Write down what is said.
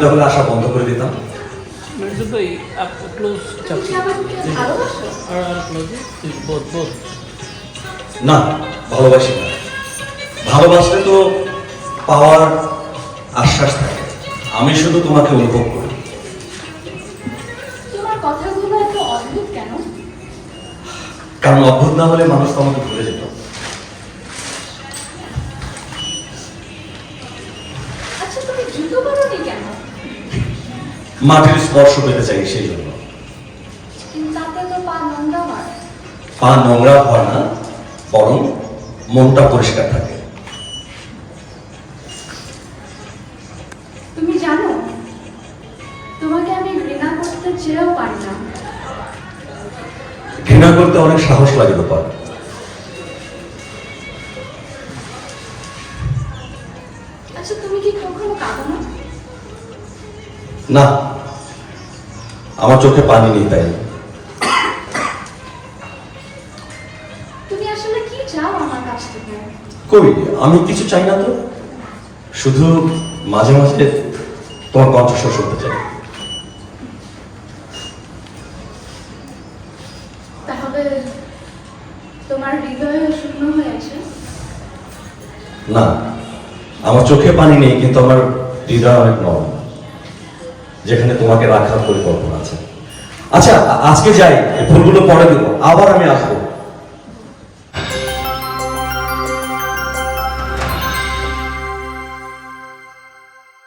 তাহলে আশা বন্ধ করে দিতাম। বোথ না ভালোবাসি না। ভালোবাসলে তো পাওয়ার আশ্বাস থাকে। আমি শুধু তোমাকে অনুভব করি। তোমার কথাগুলো এত অদ্ভুত কেন? কারণ অদ্ভুত না হলে মানুষ তো আমাকে ভুলে যেত। আচ্ছা তুমি মাটির স্পর্শ পেতে চাই সেই জন্য। পা নোংরা হয় না বরং মনটা পরিষ্কার থাকে। তুমি জানো তোমাকে আমি ঘৃণা করতে চেয়েও পারি না। ঘৃণা করতে অনেক সাহস লাগে ব্যাপার। আচ্ছা তুমি কি কখনো কাঁদো না? না। আমার চোখে পানি নেই তাই। তুমি আসলে কি চাও আমার কাছ থেকে? কই আমি কিছু চাই না তো। শুধু মাঝে মাঝে তোমার কণ্ঠস্বর শুনতে চাই। তাহলে তোমার হৃদয় শূন্য হয়ে আছে? না আমার চোখে পানি নেই কিন্তু আমার হৃদয় অনেক নরম। যেখানে তোমাকে রাখার পরিকল্পনা আছে। আচ্ছা আজকে যাই ভুলগুলো পরে দেবো। আবার আমি আসব।